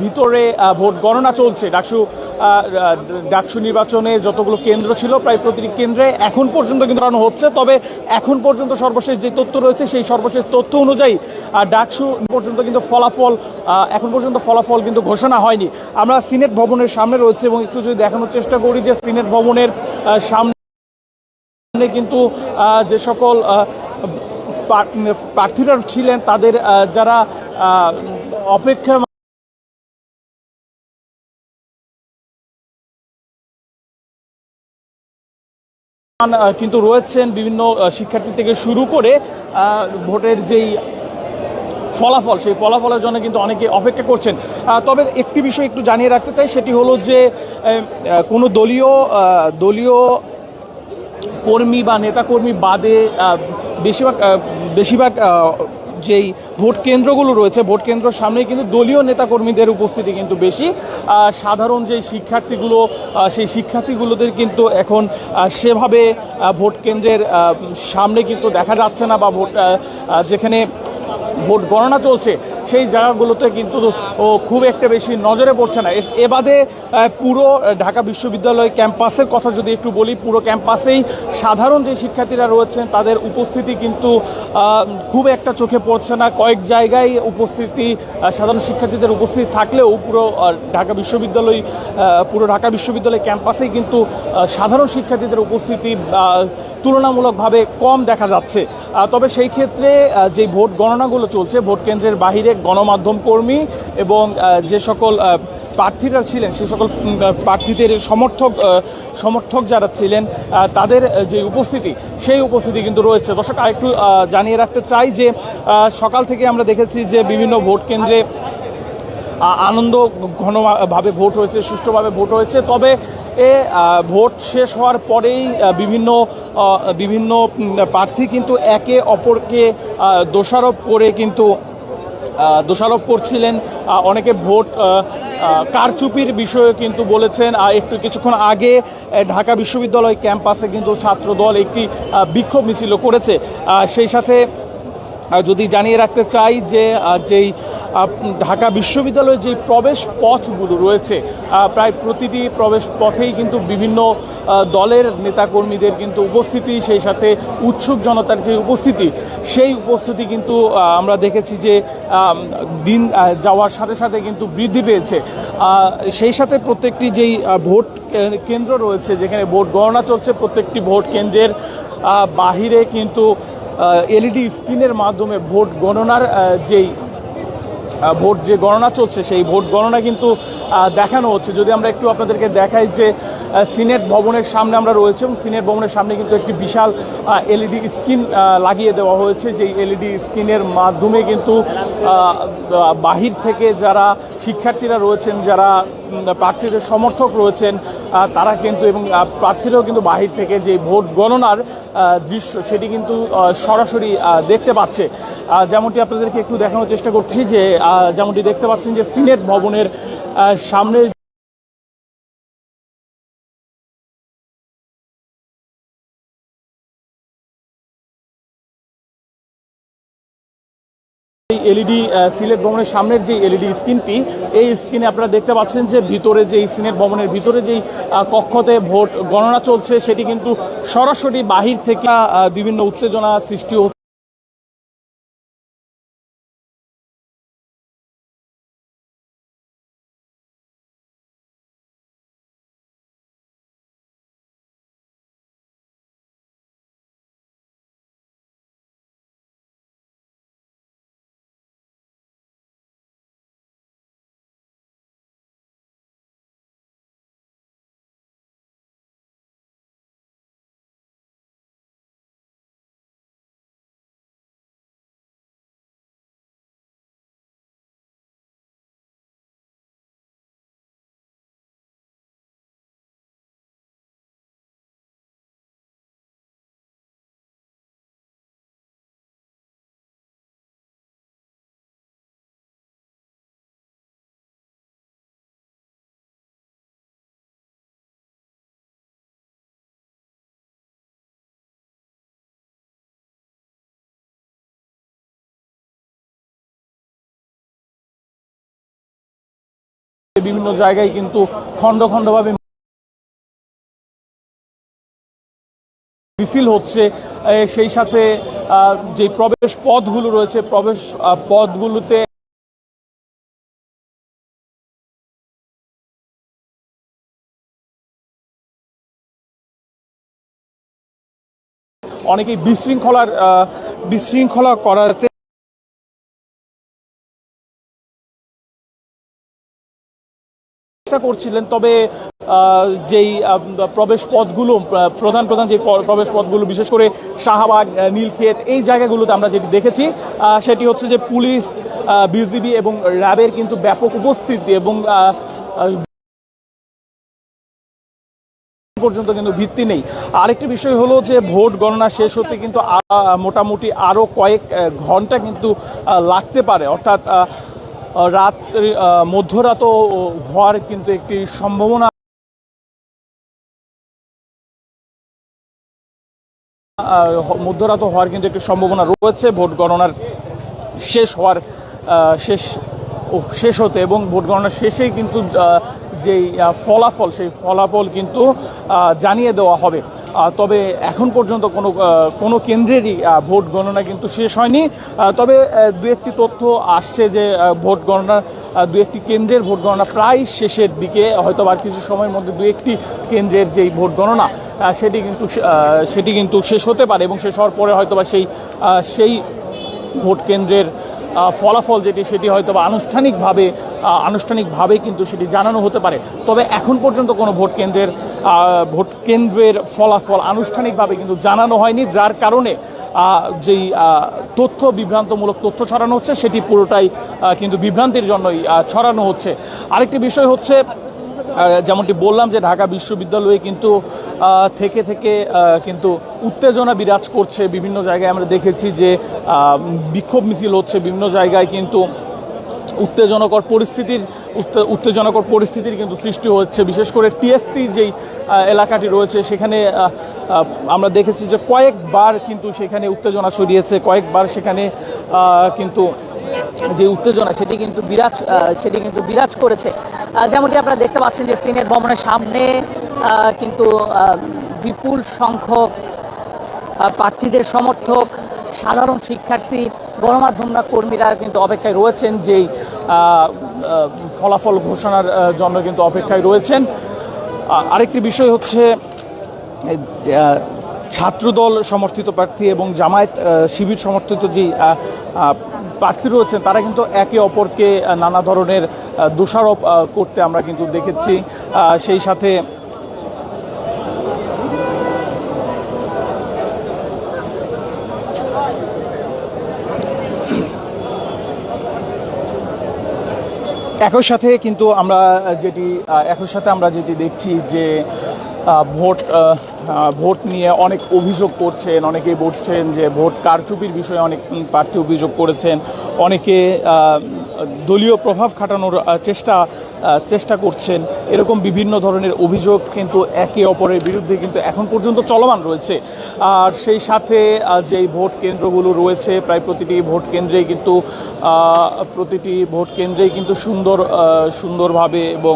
ভিতরে ভোট গণনা চলছে। ডাকসু ডাকসু নির্বাচনে যতগুলো কেন্দ্র ছিল, প্রায় প্রতিটি কেন্দ্রে এখন পর্যন্ত কিন্তু গণনা হচ্ছে। তবে এখন পর্যন্ত সর্বশেষ যে তথ্য রয়েছে, সেই সর্বশেষ তথ্য অনুযায়ী ডাকসু পর্যন্ত কিন্তু ফলাফল এখন পর্যন্ত ফলাফল কিন্তু ঘোষণা হয়নি। আমরা সিনেট ভবনের সামনে রয়েছে এবং একটু যদি দেখানোর চেষ্টা করি যে সিনেট ভবনের সামনে কিন্তু যে সকল প্রার্থীরা ছিলেন, তাদের যারা অপেক্ষা কিন্তু রয়েছেন বিভিন্ন শিক্ষার্থী থেকে শুরু করে ভোটের যেই ফলাফল, সেই ফলাফলের জন্য কিন্তু অনেকে অপেক্ষা করছেন। তবে একটি বিষয় একটু জানিয়ে রাখতে চাই, সেটি হলো যে কোনো দলীয় দলীয় কর্মী বা নেতাকর্মী বাদে বেশিরভাগ বেশিরভাগ যেই ভোট কেন্দ্রগুলো রয়েছে, ভোট কেন্দ্রের সামনে কিন্তু দলীয় নেতাকর্মীদের উপস্থিতি কিন্তু বেশি। সাধারণ যে শিক্ষার্থীগুলো সেই শিক্ষার্থীগুলোদের কিন্তু এখন সেভাবে ভোট কেন্দ্রের সামনে কিন্তু দেখা যাচ্ছে না বা ভোট যেখানে ভোট গণনা চলছে সেই জায়গাগুলোতে কিন্তু খুব একটা বেশি নজরে পড়ছে না। এস- এ পুরো ঢাকা বিশ্ববিদ্যালয় ক্যাম্পাসের কথা যদি একটু বলি, পুরো ক্যাম্পাসেই সাধারণ যে শিক্ষার্থীরা রয়েছেন, তাদের উপস্থিতি কিন্তু খুব একটা চোখে পড়ছে না। কয়েক জায়গায় উপস্থিতি সাধারণ শিক্ষার্থীদের উপস্থিতি থাকলেও পুরো ঢাকা বিশ্ববিদ্যালয় পুরো ঢাকা বিশ্ববিদ্যালয় ক্যাম্পাসেই কিন্তু সাধারণ শিক্ষার্থীদের উপস্থিতি তুলনামূলকভাবে কম দেখা যাচ্ছে। তবে সেই ক্ষেত্রে যে ভোট গণনাগুলো চলছে, ভোট কেন্দ্রের বাহিরে গণমাধ্যম কর্মী এবং যে সকল প্রার্থীরা ছিলেন, সে সকল প্রার্থীদের সমর্থক সমর্থক যারা ছিলেন তাদের যে উপস্থিতি, সেই উপস্থিতি কিন্তু রয়েছে। দর্শক, আরেকটু জানিয়ে রাখতে চাই যে সকাল থেকে আমরা দেখেছি যে বিভিন্ন ভোট কেন্দ্রে আনন্দ ঘনভাবে ভোট হয়েছে, সুষ্ঠুভাবে ভোট হয়েছে। তবে এ ভোট শেষ হওয়ার পরেই বিভিন্ন বিভিন্ন প্রার্থী কিন্তু একে অপরকে দোষারোপ করে কিন্তু দোষারোপ করছিলেন। অনেকে ভোট কারচুপির বিষয়ে কিন্তু বলেছেন। একটু কিছুক্ষণ আগে ঢাকা বিশ্ববিদ্যালয় ক্যাম্পাসে কিন্তু ছাত্র দল একটি বিক্ষোভ মিছিল করেছে। সেই সাথে যদি জানিয়ে রাখতে চাই যে যেই ঢাকা বিশ্ববিদ্যালয়ের যে প্রবেশ পথগুলো রয়েছে প্রায় প্রতিটি প্রবেশ পথেই কিন্তু বিভিন্ন দলের নেতাকর্মীদের কিন্তু উপস্থিতি, সেই সাথে উৎসুক জনতার যে উপস্থিতি, সেই উপস্থিতি কিন্তু আমরা দেখেছি যে দিন যাওয়ার সাথে সাথে কিন্তু বৃদ্ধি পেয়েছে। সেই সাথে প্রত্যেকটি যেই ভোট কেন্দ্র রয়েছে, যেখানে ভোট গণনা চলছে, প্রত্যেকটি ভোট কেন্দ্রের বাহিরে কিন্তু এলইডি স্ক্রিনের মাধ্যমে ভোট গণনার যেই ভোট যে গণনা চলছে, সেই ভোট গণনা কিন্তু দেখানো হচ্ছে। যদি আমরা একটু আপনাদেরকে দেখাই যে সিনেট ভবনের সামনে আমরা রয়েছে এবং সিনেট ভবনের সামনে কিন্তু একটি বিশাল এলইডি স্ক্রিন লাগিয়ে দেওয়া হয়েছে। যেই এলইডি স্ক্রিনের মাধ্যমে কিন্তু বাহির থেকে যারা শিক্ষার্থীরা রয়েছেন, যারা প্রার্থীদের সমর্থক রয়েছেন তারা কিন্তু এবং প্রার্থীরাও কিন্তু বাহির থেকে যে ভোট গণনার দৃশ্য, সেটি কিন্তু সরাসরি দেখতে পাচ্ছে। যেমনটি আপনাদেরকে একটু দেখানোর চেষ্টা করছি যে যেমনটি দেখতে পাচ্ছেন যে, সিনেট ভবনের সামনে এলইডি সিলেট ভবনের সামনের যে এলইডি স্ক্রিনটি, এই স্ক্রিনে আপনারা দেখতে পাচ্ছেন যে, ভিতরে যে সিনেট ভবনের ভিতরে যেই কক্ষতে ভোট গণনা চলছে, সেটি কিন্তু সরাসরি বাহির থেকে বিভিন্ন উত্তেজনা সৃষ্টি বিভিন্ন জায়গায় কিন্তু খণ্ড খণ্ডভাবে মিছিল হচ্ছে। সেই সাথে যে প্রবেশ পথগুলো রয়েছে, প্রবেশ পথগুলোতে অনেকেই বিশৃঙ্খলার বিশৃঙ্খলা করার চেষ্টা করছিলেন, তবে যেই প্রবেশ পথগুলো প্রধান প্রধান যে প্রবেশ পথগুলো, বিশেষ করে শাহবাগ নীলক্ষেত, এই জায়গাগুলোতে আমরা যেটি দেখেছি সেটি হচ্ছে যে পুলিশ বিজিবি এবং র্যাবের কিন্তু ব্যাপক উপস্থিতি এবং পর্যন্ত কিন্তু ভিত্তি নেই। আরেকটি বিষয় হলো যে ভোট গণনা শেষ হতে কিন্তু মোটামুটি আরও কয়েক ঘণ্টা কিন্তু লাগতে পারে। অর্থাৎ রাত আহ, মধ্যরাতও হওয়ার কিন্তু একটি সম্ভাবনা মধ্যরাত হওয়ার কিন্তু একটি সম্ভাবনা রয়েছে। ভোট গণনার শেষ হওয়ার শেষ শেষ হতে এবং ভোট গণনার শেষেই কিন্তু যেই ফলাফল সেই ফলাফল কিন্তু জানিয়ে দেওয়া হবে। তবে এখন পর্যন্ত কোনো কোনো কেন্দ্রেরই ভোট গণনা কিন্তু শেষ হয়নি। তবে দু একটি তথ্য আসছে যে ভোট গণনা দু একটি কেন্দ্রের ভোট গণনা প্রায় শেষের দিকে হয়তো আর কিছু সময়ের মধ্যে দু একটি কেন্দ্রের যেই ভোট গণনা সেটি কিন্তু সেটি কিন্তু শেষ হতে পারে এবং শেষ হওয়ার পরে হয়তোবা সেই সেই ভোট কেন্দ্রের ফলাফল যেটি, সেটি হয়তো বা আনুষ্ঠানিকভাবে আনুষ্ঠানিকভাবে কিন্তু সেটি জানানো হতে পারে। তবে এখন পর্যন্ত কোনো ভোট কেন্দ্রের ভোট কেন্দ্রের ফলাফল আনুষ্ঠানিকভাবে কিন্তু জানানো হয়নি, যার কারণে যেই তথ্য, বিভ্রান্তমূলক তথ্য ছড়ানো হচ্ছে, সেটি পুরোটাই কিন্তু বিভ্রান্তির জন্যই ছড়ানো হচ্ছে। আরেকটি বিষয় হচ্ছে যেমনটি বললাম যে ঢাকা বিশ্ববিদ্যালয়ে কিন্তু থেকে থেকে কিন্তু উত্তেজনা বিরাজ করছে। বিভিন্ন জায়গায় আমরা দেখেছি যে বিক্ষোভ মিছিল হচ্ছে। বিভিন্ন জায়গায় কিন্তু উত্তেজনকর পরিস্থিতির উত্তে- উত্তেজনকর পরিস্থিতির কিন্তু সৃষ্টি হচ্ছে। বিশেষ করে টিএসসি যেই এলাকাটি রয়েছে, সেখানে আমরা দেখেছি যে কয়েকবার কিন্তু সেখানে উত্তেজনা ছড়িয়েছে, কয়েকবার সেখানে কিন্তু যে উত্তেজনা সেটি কিন্তু বিরাজ সেটি কিন্তু বিরাজ করেছে। যেমনটি আপনারা দেখতে পাচ্ছেন যে সিনেট ভবনের সামনে কিন্তু বিপুল সংখ্যক প্রার্থীদের সমর্থক, সাধারণ শিক্ষার্থী গণমাধ্যম কর্মীরা কিন্তু অপেক্ষায় রয়েছেন যেই ফলাফল ঘোষণার জন্য কিন্তু অপেক্ষায় রয়েছেন। আরেকটি বিষয় হচ্ছে ছাত্রদল সমর্থিত প্রার্থী এবং জামায়াত শিবির সমর্থিত যে প্রার্থী রয়েছেন, তারা কিন্তু একে অপরকে নানা ধরনের দোষারোপ করতে আমরা কিন্তু দেখেছি। সেই সাথে একই সাথে কিন্তু আমরা যেটি একই সাথে আমরা যেটি দেখছি যে ভোট ভোট নিয়ে অনেক অভিযোগ করছেন, অনেকেই বলছেন যে ভোট কারচুপির বিষয়ে অনেক প্রার্থী অভিযোগ করেছেন, অনেকে দলীয় প্রভাব খাটানোর চেষ্টা চেষ্টা করছেন। এরকম বিভিন্ন ধরনের অভিযোগ কিন্তু একে অপরের বিরুদ্ধে কিন্তু এখন পর্যন্ত চলমান রয়েছে। আর সেই সাথে যেই ভোট কেন্দ্রগুলো রয়েছে, প্রায় প্রতিটি ভোট কেন্দ্রেই কিন্তু প্রতিটি ভোট কেন্দ্রেই কিন্তু সুন্দর সুন্দরভাবে এবং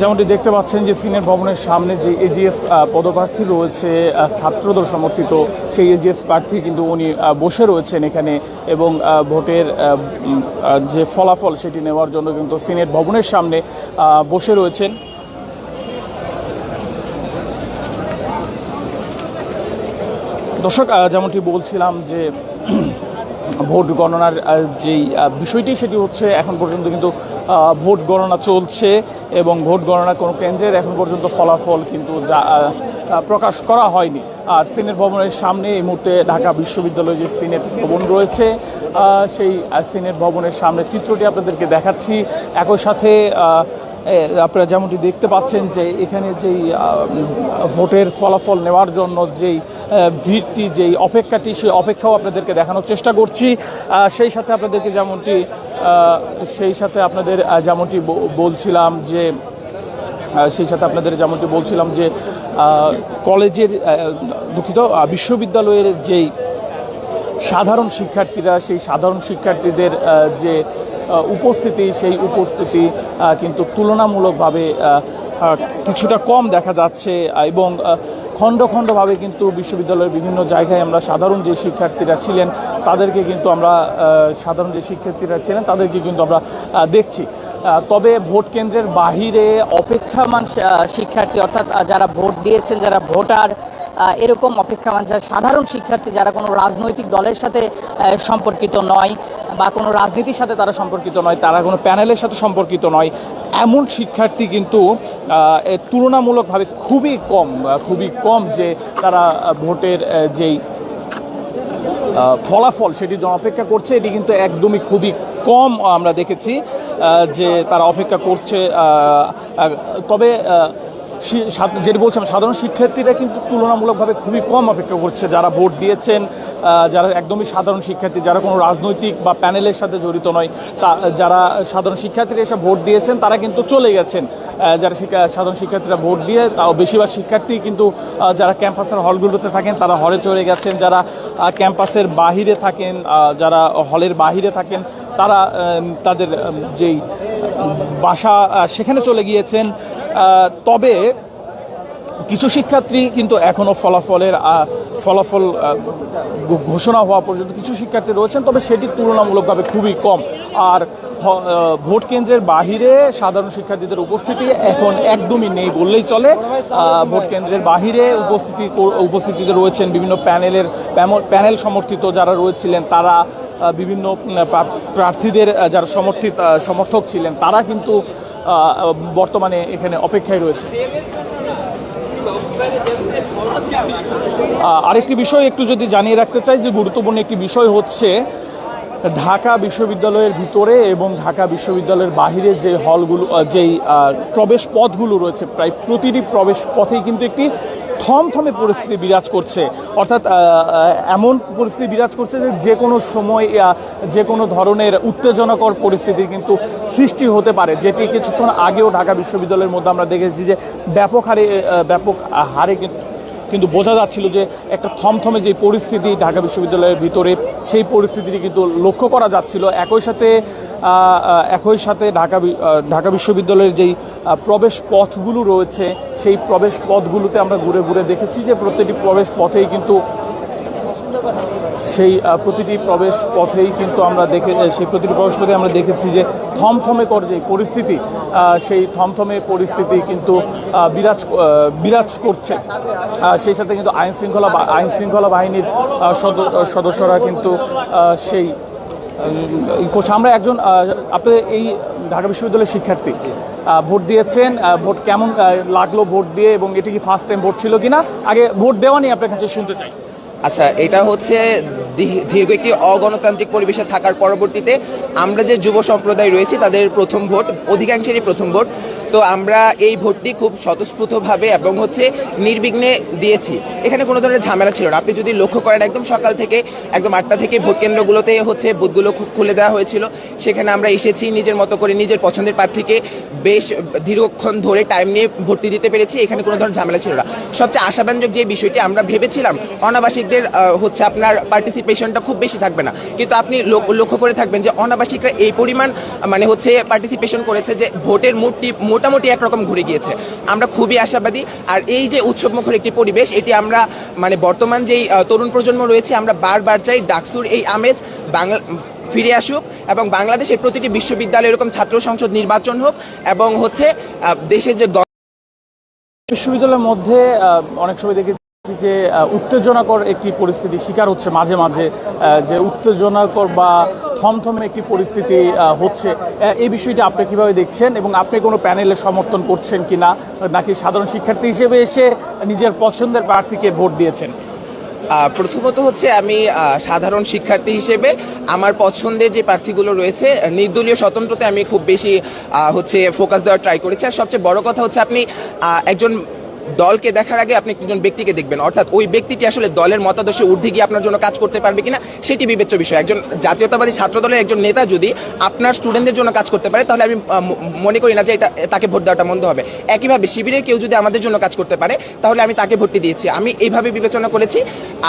যেমনটি দেখতে পাচ্ছেন যে সিনেট ভবনের সামনে যে এজিএস পদপ্রার্থী রয়েছে ছাত্রদল সমর্থিত সেই এজিএস প্রার্থী কিন্তু উনি বসে রয়েছেন এখানে এবং ভোটের যে ফলাফল সেটি নেওয়ার জন্য কিন্তু সিনেট ভবনের সামনে বসে রয়েছেন। দর্শক যেমনটি বলছিলাম যে ভোট গণনার যেই বিষয়টি, সেটি হচ্ছে এখন পর্যন্ত কিন্তু ভোট গণনা চলছে এবং ভোট গণনা কোনো কেন্দ্রের এখন পর্যন্ত ফলাফল কিন্তু যা প্রকাশ করা হয়নি। আর সিনেট ভবনের সামনে এই মুহূর্তে ঢাকা বিশ্ববিদ্যালয়ে যে সিনেট ভবন রয়েছে সেই সিনেট ভবনের সামনে চিত্রটি আপনাদেরকে দেখাচ্ছি। একই সাথে আপনারা যেমনটি দেখতে পাচ্ছেন যে এখানে যেই ভোটের ফলাফল নেওয়ার জন্য যেই ভিড়টি, যেই অপেক্ষাটি, সেই অপেক্ষাও আপনাদেরকে দেখানোর চেষ্টা করছি। সেই সাথে আপনাদেরকে যেমনটি সেই সাথে আপনাদের যেমনটি বলছিলাম যে সেই সাথে আপনাদের যেমনটি বলছিলাম যে কলেজের দুঃখিত বিশ্ববিদ্যালয়ের যেই সাধারণ শিক্ষার্থীরা, সেই সাধারণ শিক্ষার্থীদের যে উপস্থিতি, সেই উপস্থিতি কিন্তু তুলনামূলকভাবে কিছুটা কম দেখা যাচ্ছে এবং খণ্ড খণ্ডভাবে কিন্তু বিশ্ববিদ্যালয়ের বিভিন্ন জায়গায় আমরা সাধারণ যে শিক্ষার্থীরা ছিলেন, তাদেরকে কিন্তু আমরা সাধারণ যে শিক্ষার্থীরা ছিলেন, তাদেরকে কিন্তু আমরা দেখছি। তবে ভোট কেন্দ্রের বাহিরে অপেক্ষামান শিক্ষার্থী, অর্থাৎ যারা ভোট দিয়েছেন, যারা ভোটার এরকম অপেক্ষামান যারা সাধারণ শিক্ষার্থী, যারা কোনো রাজনৈতিক দলের সাথে সম্পর্কিত নয় বা কোনো রাজনীতির সাথে তারা সম্পর্কিত নয়, তারা কোনো প্যানেলের সাথে সম্পর্কিত নয়, এমন শিক্ষার্থী কিন্তু তুলনামূলকভাবে খুবই কম খুবই কম যে তারা ভোটের যেই ফলাফল সেটি অপেক্ষা করছে, এটি কিন্তু একদমই খুবই কম আমরা দেখেছি যে তারা অপেক্ষা করছে তবে যেটি বলছিলাম সাধারণ শিক্ষার্থীরা কিন্তু তুলনামূলকভাবে খুবই কম অপেক্ষা করছে যারা ভোট দিয়েছেন যারা একদমই সাধারণ শিক্ষার্থী, যারা কোনো রাজনৈতিক বা প্যানেলের সাথে জড়িত নয়, তা, যারা সাধারণ শিক্ষার্থীরা এসে ভোট দিয়েছেন, তারা কিন্তু চলে গেছেন। যারা সাধারণ শিক্ষার্থীরা ভোট দিয়ে তাও বেশিরভাগ শিক্ষার্থী কিন্তু যারা ক্যাম্পাসের হলগুলোতে থাকেন, তারা হলে চলে গেছেন। যারা ক্যাম্পাসের বাহিরে থাকেন যারা হলের বাহিরে থাকেন, তারা তাদের যেই বাসা সেখানে চলে গিয়েছেন। তবে কিছু শিক্ষার্থী কিন্তু এখনও ফলাফলের ফলাফল ঘোষণা হওয়া পর্যন্ত কিছু শিক্ষার্থী রয়েছেন, তবে সেটি তুলনামূলকভাবে খুবই কম। আর ভোট কেন্দ্রের বাহিরে সাধারণ শিক্ষার্থীদের উপস্থিতি এখন একদমই নেই বললেই চলে। ভোট কেন্দ্রের বাহিরে উপস্থিতি উপস্থিতিতে রয়েছেন বিভিন্ন প্যানেলের প্যানেল সমর্থিত যারা রয়েছিলেন, তারা বিভিন্ন প্রার্থীদের যারা সমর্থিত সমর্থক ছিলেন, তারা কিন্তু বর্তমানে এখানে অপেক্ষায় রয়েছে আরেকটি বিষয় একটু যদি জানিয়ে রাখতে চাই যে গুরুত্বপূর্ণ একটি বিষয় হচ্ছে ঢাকা বিশ্ববিদ্যালয়ের ভিতরে এবং ঢাকা বিশ্ববিদ্যালয়ের বাহিরে যে হলগুলো যেই প্রবেশ পথগুলো রয়েছে, প্রায় প্রতিটি প্রবেশ পথেই কিন্তু একটি থমথমে পরিস্থিতি বিরাজ করছে। অর্থাৎ এমন পরিস্থিতি বিরাজ করছে যে যে কোনো সময় যে কোনো ধরনের উত্তেজনাকর পরিস্থিতি কিন্তু সৃষ্টি হতে পারে, যেটি কিছুক্ষণ আগেও ঢাকা বিশ্ববিদ্যালয়ের মধ্যে আমরা দেখেছি যে ব্যাপক হারে ব্যাপক হারে কিন্তু কিন্তু বোঝা যাচ্ছিল যে একটা থমথমে যে পরিস্থিতি ঢাকা বিশ্ববিদ্যালয়ের ভিতরে, সেই পরিস্থিতিটি কিন্তু লক্ষ্য করা যাচ্ছিল। একই সাথে একই সাথে ঢাকা ঢাকা বিশ্ববিদ্যালয়ের যেই প্রবেশ পথগুলো রয়েছে, সেই প্রবেশ পথগুলোতে আমরা ঘুরে ঘুরে দেখেছি যে প্রত্যেকটি প্রবেশ পথেই কিন্তু সেই প্রতিটি প্রবেশ পথেই কিন্তু আমরা দেখে সেই প্রতিটি প্রবেশ পথে আমরা দেখেছি যে থমথমে কর যে পরিস্থিতি সেই থমথমে পরিস্থিতি কিন্তু বিরাজ বিরাজ করছে। সেই সাথে কিন্তু আইন শৃঙ্খলা বা- আইন শৃঙ্খলা বাহিনীর সদস্যরা কিন্তু সেই কোচ আমরা একজন আপনি এই ঢাকা বিশ্ববিদ্যালয়ের শিক্ষার্থী। ভোট দিয়েছেন ভোট কেমন লাগল ভোট দিয়ে এবং এটি কি ফার্স্ট টাইম ভোট ছিল কিনা? আগে ভোট দেওয়া নিয়ে আপনার কাছে শুনতে চাই। আচ্ছা এটা হচ্ছে দীর্ঘ একটি অগণতান্ত্রিক পরিবেশে থাকার পরবর্তীতে আমরা যে যুব সম্প্রদায় রয়েছি, তাদের প্রথম ভোট, অধিকাংশেরই প্রথম ভোট। তো আমরা এই ভোটটি খুব স্বতঃস্ফূর্তভাবে এবং হচ্ছে নির্বিঘ্নে দিয়েছি। এখানে কোনো ধরনের ঝামেলা ছিল না। আপনি যদি লক্ষ্য করেন, একদম সকাল থেকে, একদম আটটা থেকে ভোট কেন্দ্রগুলোতে হচ্ছে বুথগুলো খুলে দেওয়া হয়েছিল। সেখানে আমরা এসেছি নিজের মতো করে নিজের পছন্দের প্রার্থীকে বেশ দীর্ঘক্ষণ ধরে টাইম নিয়ে ভর্তি দিতে পেরেছি। এখানে কোনো ধরনের ঝামেলা ছিল না। সবচেয়ে আশাব্যঞ্জক যে বিষয়টি আমরা ভেবেছিলাম, অনাবাসিকদের হচ্ছে আপনার পার্টিসিপেশনটা খুব বেশি থাকবে না। কিন্তু আপনি লোক- লক্ষ্য করে থাকবেন যে অনাবাসিকরা এই পরিমাণ মানে হচ্ছে পার্টিসিপেশন করেছে যে ভোটের মুডটি মোটামুটি একরকম ঘুরে গিয়েছে। আমরা খুবই আশাবাদী। আর এই যে উৎসবমুখর একটি পরিবেশ, এটি আমরা মানে বর্তমান যেই তরুণ প্রজন্ম রয়েছে, আমরা বারবার চাই ডাকসুর এই আমেজ বাংলা, ফিরে আসুক এবং বাংলাদেশের প্রতিটি বিশ্ববিদ্যালয়ে এরকম ছাত্র সংসদ নির্বাচন হোক এবং হচ্ছে দেশের যে বিশ্ববিদ্যালয়ের মধ্যে অনেক সময় দেখেছি যে উত্তেজনাকর একটি পরিস্থিতি শিকার হচ্ছে মাঝে মাঝে যে উত্তেজনাকর বা থমথমে একটি পরিস্থিতি হচ্ছে। এই বিষয়টি আপনি কীভাবে দেখছেন এবং আপনি কোনো প্যানেলে সমর্থন করছেন কিনা, নাকি সাধারণ শিক্ষার্থী হিসেবে এসে নিজের পছন্দের প্রার্থীকে ভোট দিয়েছেন? প্রথমত হচ্ছে আমি সাধারণ শিক্ষার্থী হিসেবে আমার পছন্দের যে প্রার্থীগুলো রয়েছে, নির্দলীয় স্বতন্ত্রতে আমি খুব বেশি হচ্ছে ফোকাস দেওয়ার ট্রাই করেছি। আর সবচেয়ে বড় কথা হচ্ছে আপনি একজন দলকে দেখার আগে আপনি একজন ব্যক্তিকে দেখবেন। অর্থাৎ ওই ব্যক্তিটি আসলে দলের মতাদর্শে ঊর্ধ্বে গিয়ে আপনার জন্য কাজ করতে পারবে কিনা, সেটি বিবেচ্য বিষয়। একজন জাতীয়তাবাদী ছাত্র দলের একজন নেতা যদি আপনার স্টুডেন্টদের জন্য কাজ করতে পারে, তাহলে আমি মনে করি না যে এটা, তাকে ভোট দেওয়াটা মন্দ হবে। একইভাবে শিবিরের কেউ যদি আমাদের জন্য কাজ করতে পারে, তাহলে আমি তাকে ভোটটি দিয়েছি। আমি এইভাবে বিবেচনা করেছি।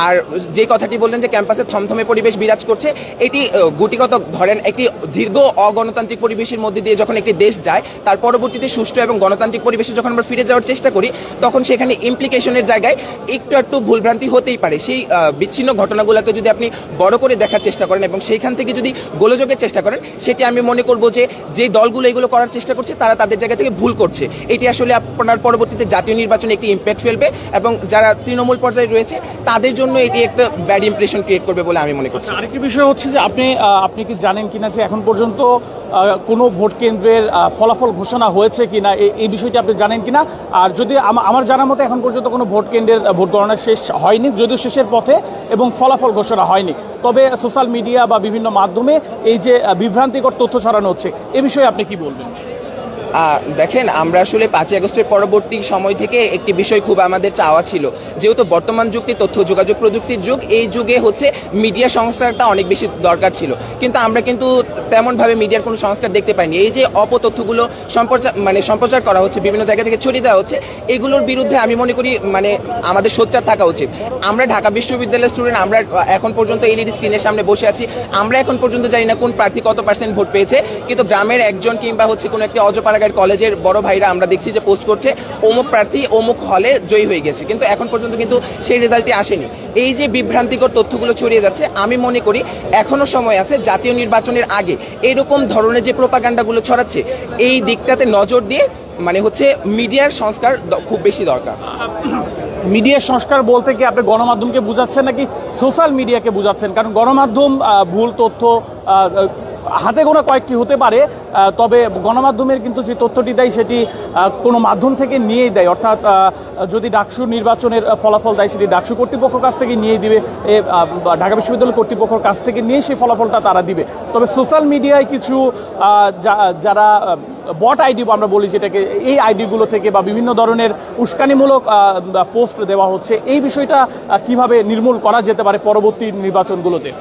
আর যে কথাটি বললেন যে ক্যাম্পাসে থমথমে পরিবেশ বিরাজ করছে, এটি গুটিগত ধরেন একটি দীর্ঘ অগণতান্ত্রিক পরিবেশের মধ্যে দিয়ে যখন একটি দেশ যায়, তার পরবর্তীতে সুষ্ঠু এবং গণতান্ত্রিক পরিবেশে যখন আমরা ফিরে যাওয়ার চেষ্টা করি তখন সেখানে ইমপ্লিকেশনের জায়গায় একটু একটু ভুলভ্রান্তি হতেই পারে। সেই বিচ্ছিন্ন ঘটনাগুলোকে যদি আপনি বড় করে দেখার চেষ্টা করেন এবং সেইখান থেকে যদি গোলযোগের চেষ্টা করেন, সেটি আমি মনে করব যে যে দলগুলো এগুলো করার চেষ্টা করছে, তারা তাদের জায়গা থেকে ভুল করছে। এটি আসলে আপনার পরবর্তীতে জাতীয় নির্বাচনে একটি ইম্প্যাক্ট ফেলবে এবং যারা তৃণমূল পর্যায়ে রয়েছে, তাদের জন্য এটি একটা ব্যাড ইমপ্রেশন ক্রিয়েট করবে বলে আমি মনে করছি। আরেকটি বিষয় হচ্ছে যে, আপনি আপনি কি জানেন কিনা যে, এখন পর্যন্ত কোনো ভোট কেন্দ্রের ফলাফল ঘোষণা হয়েছে কিনা এই বিষয়টি আপনি জানেন কিনা? আর যদি আমার জানা মতো এখন পর্যন্ত কোনো ভোট কেন্দ্রের ভোট গণনা শেষ হয়নি, যদিও শেষের পথে এবং ফলাফল ঘোষণা হয়নি। তবে সোশ্যাল মিডিয়া বা বিভিন্ন মাধ্যমে এই যে বিভ্রান্তিকর তথ্য ছড়ানো হচ্ছে, এ বিষয়ে আপনি কি বলবেন? দেখেন, আমরা আসলে পাঁচই আগস্টের পরবর্তী সময় থেকে একটি বিষয় খুব আমাদের চাওয়া ছিল। যেহেতু বর্তমান যুগটি তথ্য যোগাযোগ প্রযুক্তির যুগ, এই যুগে হচ্ছে মিডিয়া সংস্কারটা অনেক বেশি দরকার ছিল। কিন্তু আমরা কিন্তু তেমনভাবে মিডিয়ার কোনো সংস্কার দেখতে পাইনি। এই যে অপতথ্যগুলো সম্প্রচার মানে সম্প্রচার করা হচ্ছে, বিভিন্ন জায়গা থেকে ছড়িয়ে দেওয়া হচ্ছে, এগুলোর বিরুদ্ধে আমি মনে করি মানে আমাদের সোচ্চার থাকা উচিত। আমরা ঢাকা বিশ্ববিদ্যালয়ের স্টুডেন্ট আমরা এখন পর্যন্ত এলইডি স্ক্রিনের সামনে বসে আছি। আমরা এখন পর্যন্ত জানি না কোন প্রার্থী কত পার্সেন্ট ভোট পেয়েছে। কিন্তু গ্রামের একজন কিংবা হচ্ছে কোনো একটি অজপাড়াগার কলেজের বড় ভাইরা আমরা দেখছি যে পোস্ট করছে, অমুক প্রার্থী অমুক হলে জয়ী হয়ে গেছে। কিন্তু এখন পর্যন্ত কিন্তু সেই রেজাল্টটি আসেনি। এই যে বিভ্রান্তিকর তথ্যগুলো ছড়িয়ে যাচ্ছে, আমি মনে করি এখনও সময় আছে জাতীয় নির্বাচনের আগে এরকম ধরনের যে প্রোপাগান্ডাগুলো ছড়াচ্ছে, এই দিকটাতে নজর দিয়ে মানে হচ্ছে মিডিয়ার সংস্কার খুব বেশি দরকার। মিডিয়া সংস্কার বলতে কি আপনি গণমাধ্যমকে বুঝাচ্ছেন নাকি সোশ্যাল মিডিয়াকে বুঝাচ্ছেন? কারণ গণমাধ্যম ভুল তথ্য হাতে গোনা কয়েকটি হতে পারে তবে গণমাধ্যমের কিন্তু যে তথ্যটি দেয় সেটি কোনো মাধ্যম থেকে নিয়েই দেয়। অর্থাৎ যদি ডাকসু নির্বাচনের ফলাফল দেয়, সেটি ডাকসু কর্তৃপক্ষ কাছ থেকে নিয়ে দিবে। ঢাকা বিশ্ববিদ্যালয় কর্তৃপক্ষের কাছ থেকে নিয়ে সেই ফলাফলটা তারা দিবে। তবে সোশ্যাল মিডিয়ায় কিছু যারা বট আইডি আমরা বলি যেটাকে, এই আইডিগুলো থেকে বা বিভিন্ন ধরনের উস্কানিমূলক পোস্ট দেওয়া হচ্ছে, এই বিষয়টা কীভাবে নির্মূল করা যেতে পারে পরবর্তী নির্বাচনগুলোতে?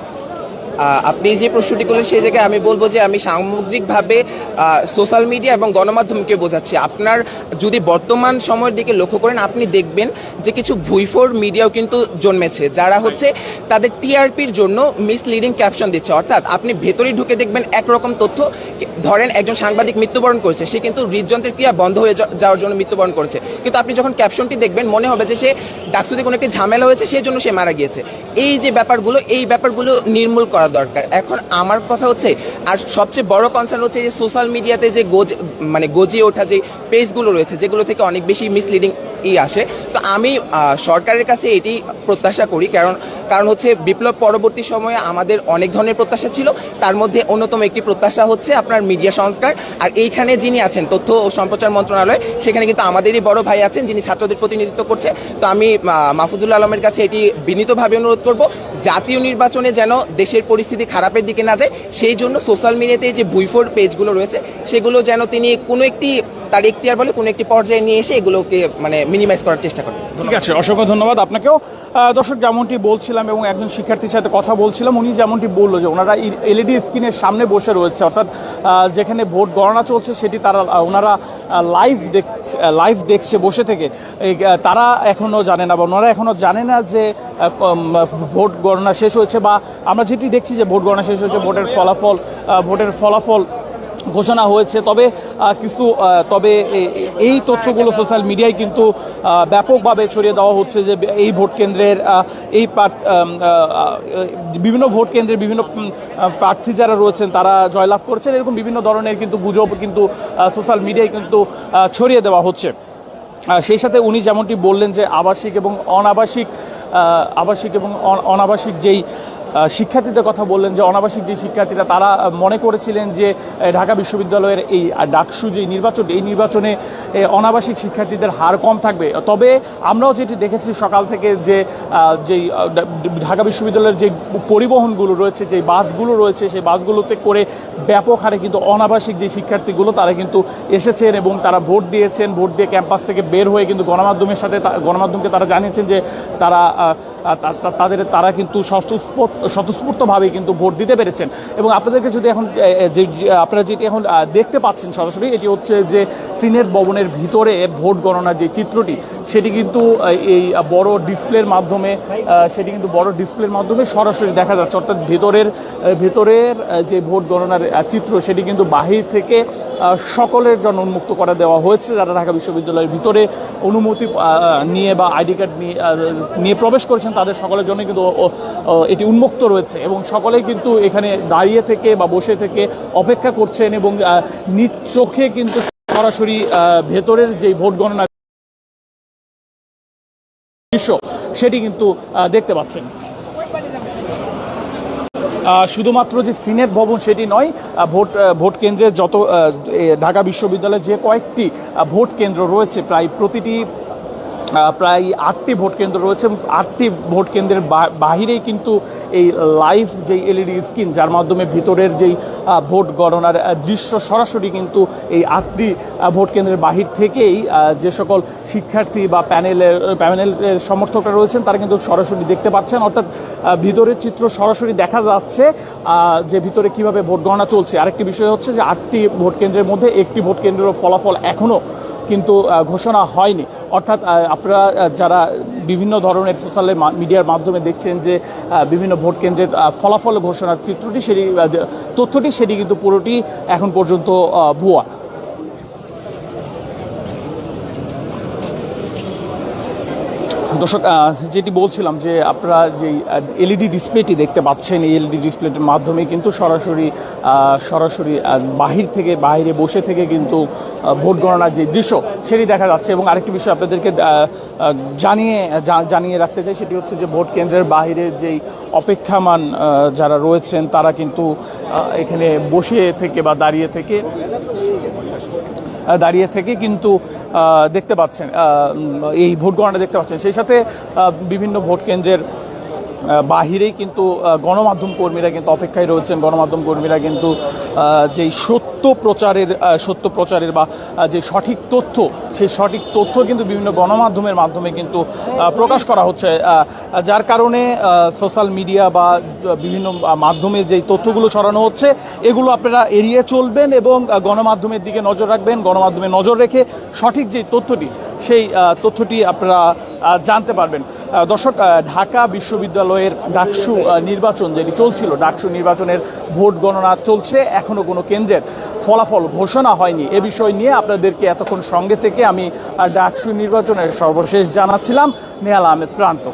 আপনি যে প্রশ্নটি করলেন সেই জায়গায় আমি বলব যে আমি সামগ্রিকভাবে সোশ্যাল মিডিয়া এবং গণমাধ্যমকে বোঝাচ্ছি। আপনার যদি বর্তমান সময়ের দিকে লক্ষ্য করেন, আপনি দেখবেন যে কিছু ভুইফোর মিডিয়াও কিন্তু জন্মেছে, যারা হচ্ছে তাদের টিআরপির জন্য মিসলিডিং ক্যাপশন দিচ্ছে। অর্থাৎ আপনি ভেতরে ঢুকে দেখবেন একরকম তথ্য। ধরেন একজন সাংবাদিক মৃত্যুবরণ করেছে, সে কিন্তু হৃদযন্ত্রের ক্রিয়া বন্ধ হয়ে যাওয়ার জন্য মৃত্যুবরণ করেছে। কিন্তু আপনি যখন ক্যাপশনটি দেখবেন, মনে হবে যে সে ডাকসুতে কোনো একটি ঝামেলা হয়েছে, সেই জন্য সে মারা গিয়েছে। এই যে ব্যাপারগুলো, এই ব্যাপারগুলো নির্মূল করা। দরকার। এখন আমার কথা হচ্ছে, আর সবচেয়ে বড় কনসার্ন হচ্ছে যে সোশ্যাল মিডিয়াতে যে গোজ মানে গজিয়ে ওঠা যে পেজগুলো রয়েছে, যেগুলো থেকে অনেক বেশি মিসলিডিং ই আসে। তো আমি সরকারের কাছে এটি প্রত্যাশা করি। কারণ কারণ হচ্ছে বিপ্লব পরবর্তী সময়ে আমাদের অনেক ধরনের প্রত্যাশা ছিল। তার মধ্যে অন্যতম একটি প্রত্যাশা হচ্ছে আপনার মিডিয়া সংস্কার। আর এইখানে যিনি আছেন, তথ্য ও সম্প্রচার মন্ত্রণালয়, সেখানে কিন্তু আমাদেরই বড় ভাই আছেন যিনি ছাত্রদের প্রতিনিধিত্ব করছে। তো আমি মাহফুজুল আলমের কাছে এটি বিনীতভাবে অনুরোধ করব, জাতীয় নির্বাচনে যেন দেশের পরিস্থিতি খারাপের দিকে না যায়, সেই জন্য সোশ্যাল মিডিয়াতে যে ভুইফোর পেজগুলো রয়েছে, সেগুলো যেন তিনি কোনো একটি তার এখতিয়ার বলে কোনো একটি পর্যায়ে নিয়ে এসে এগুলোকে মানে মিনিমাইজ করার চেষ্টা করেন। ঠিক আছে, অসংখ্য ধন্যবাদ আপনাকেও। দর্শক, যেমনটি বলছিলাম এবং একজন শিক্ষার্থীর সাথে কথা বলছিলাম, উনি যেমনটি বলল যে ওনারা এলইডি স্ক্রিনের সামনে বসে রয়েছে, অর্থাৎ যেখানে ভোট গণনা চলছে সেটি তারা ওনারা লাইভ দেখছে লাইভ দেখছে বসে থেকে। তারা এখনও জানে না বা ওনারা এখনও জানে না যে ভোট গণনা শেষ হয়েছে বা আমরা যেটি দেখছি যে ভোট গণনা শেষ হয়েছে, ভোটের ফলাফল ভোটের ফলাফল ঘোষণা হয়েছে। তবে কিছু তবে এই তথ্যগুলো সোশ্যাল মিডিয়ায় কিন্তু ব্যাপকভাবে ছড়িয়ে দেওয়া হচ্ছে যে এই ভোট কেন্দ্রের এই বিভিন্ন ভোট কেন্দ্রের বিভিন্ন প্রার্থী যারা রয়েছেন, তারা জয়লাভ করছেন। এরকম বিভিন্ন ধরনের কিন্তু গুজব কিন্তু সোশ্যাল মিডিয়ায় কিন্তু ছড়িয়ে দেওয়া হচ্ছে। সেই সাথে উনি যেমনটি বললেন যে আবাসিক এবং অনাবাসিক আবাসিক এবং অন- অনাবাসিক যেই শিক্ষার্থীদের কথা বললেন যে অনাবাসিক যে শিক্ষার্থীরা, তারা মনে করেছিলেন যে ঢাকা বিশ্ববিদ্যালয়ের এই ডাকসু যে নির্বাচন, এই নির্বাচনে অনাবাসিক শিক্ষার্থীদের হার কম থাকবে। তবে আমরাও যেটি দেখেছি সকাল থেকে যে যেই ঢাকা বিশ্ববিদ্যালয়ের যে পরিবহনগুলো রয়েছে যে বাসগুলো রয়েছে, সেই বাসগুলোতে করে ব্যাপক হারে কিন্তু অনাবাসিক যে শিক্ষার্থীগুলো, তারা কিন্তু এসেছেন এবং তারা ভোট দিয়েছেন। ভোট দিয়ে ক্যাম্পাস থেকে বের হয়ে কিন্তু গণমাধ্যমের সাথে গণমাধ্যমকে তারা জানিয়েছেন যে, তারা তাদের, তারা কিন্তু স্বতঃস্ফূর্ত স্বতঃস্ফূর্তভাবে কিন্তু ভোট দিতে পেরেছেন। এবং আপনাদেরকে যদি এখন যে আপনারা যেটি এখন দেখতে পাচ্ছেন সরাসরি, এটি হচ্ছে যে সিনেট ভবনের ভিতরে ভোট গণনার যে চিত্রটি, সেটি কিন্তু এই বড় ডিসপ্লের মাধ্যমে সেটি কিন্তু বড় ডিসপ্লের মাধ্যমে সরাসরি দেখা যাচ্ছে। অর্থাৎ ভেতরের ভেতরের যে ভোট গণনার চিত্র, সেটি কিন্তু বাহির থেকে সকলের জন্য উন্মুক্ত করে দেওয়া হয়েছে। যারা ঢাকা বিশ্ববিদ্যালয়ের ভিতরে অনুমতি নিয়ে বা আইডি কার্ড নিয়ে প্রবেশ করেছেন, তাদের সকলের জন্য কিন্তু এটি উন্মুক্ত রয়েছে এবং সকলেই কিন্তু এখানে দাঁড়িয়ে থেকে বা বসে থেকে অপেক্ষা করছেন এবং নিজ চোখে কিন্তু সরাসরি ভেতরের যে ভোট গণনা দৃশ্য সেটি কিন্তু দেখতে পাচ্ছেন। শুধুমাত্র যে সিনেট ভবন সেটি নয় ভোট ভোট কেন্দ্রের যত ঢাকা বিশ্ববিদ্যালয়ের যে কয়েকটি ভোট কেন্দ্র রয়েছে, প্রায় প্রতিটি প্রায় আটটি ভোট কেন্দ্র রয়েছে আটটি ভোট কেন্দ্রের বাহিরেই কিন্তু এই লাইভ যে এলইডি স্ক্রিন, যার মাধ্যমে ভিতরের যেই ভোট গণনার দৃশ্য সরাসরি কিন্তু এই আটটি ভোট কেন্দ্রের বাহির থেকেই যে সকল শিক্ষার্থী বা প্যানেলের প্যানেলের সমর্থকরা রয়েছেন, তারা কিন্তু সরাসরি দেখতে পাচ্ছেন। অর্থাৎ ভিতরের চিত্র সরাসরি দেখা যাচ্ছে যে ভিতরে কীভাবে ভোট গণনা চলছে। আরেকটি বিষয় হচ্ছে যে আটটি ভোট কেন্দ্রের মধ্যে একটি ভোট কেন্দ্রের ফলাফল এখনও কিন্তু ঘোষণা হয়নি। অর্থাৎ আপনারা যারা বিভিন্ন ধরনের সোশ্যাল মিডিয়ার মাধ্যমে দেখছেন যে বিভিন্ন ভোট কেন্দ্রের ফলাফল ঘোষণার চিত্রটি, সেটি তথ্যটি, সেটি কিন্তু পুরোটি এখন পর্যন্ত ভুয়া। দর্শক যেটি বলছিলাম যে আপনারা যে এলইডি ডিসপ্লেটি দেখতে পাচ্ছেন, এই এলইডি ডিসপ্লেটির মাধ্যমে কিন্তু সরাসরি সরাসরি বাহির থেকে বাইরে বসে থেকে কিন্তু ভোট গণনার যে দৃশ্য, সেটি দেখা যাচ্ছে। এবং আরেকটি বিষয় আপনাদেরকে জানিয়ে জানিয়ে রাখতে চাই, সেটি হচ্ছে যে ভোট কেন্দ্রের বাইরে যেই অপেক্ষামান যারা রয়েছেন, তারা কিন্তু এখানে বসে থেকে বা দাঁড়িয়ে থেকে দাঁড়িয়ে থেকে কিন্তু দেখতে পাচ্ছেন এই ভোট গণনা দেখতে পাচ্ছেন। সেই সাথে বিভিন্ন ভোট কেন্দ্রের বাহিরেই কিন্তু গণমাধ্যম কর্মীরা কিন্তু অপেক্ষায় রয়েছেন। গণমাধ্যম কর্মীরা কিন্তু যেই সত্য প্রচারের সত্য প্রচারের বা যে সঠিক তথ্য, সেই সঠিক তথ্য কিন্তু বিভিন্ন গণমাধ্যমের মাধ্যমে কিন্তু প্রকাশ করা হচ্ছে। যার কারণে সোশ্যাল মিডিয়া বা বিভিন্ন মাধ্যমে যেই তথ্যগুলো সরানো হচ্ছে, এগুলো আপনারা এড়িয়ে চলবেন এবং গণমাধ্যমের দিকে নজর রাখবেন, গণমাধ্যমে নজর রেখে সঠিক যে তথ্যটি, সেই তথ্যটি আপনারা জানতে পারবেন। দর্শক ঢাকা বিশ্ববিদ্যালয়ের ডাকসু নির্বাচন যেটি চলছিল, ডাকসু নির্বাচনের ভোট গণনা চলছে এখনও কোনো কেন্দ্রের ফলাফল ঘোষণা হয়নি। এ বিষয় নিয়ে আপনাদেরকে এতক্ষণ সঙ্গে থেকে আমি ডাকসু নির্বাচনের সর্বশেষ জানাচ্ছিলাম, নেহাল আহমেদ প্রান্ত।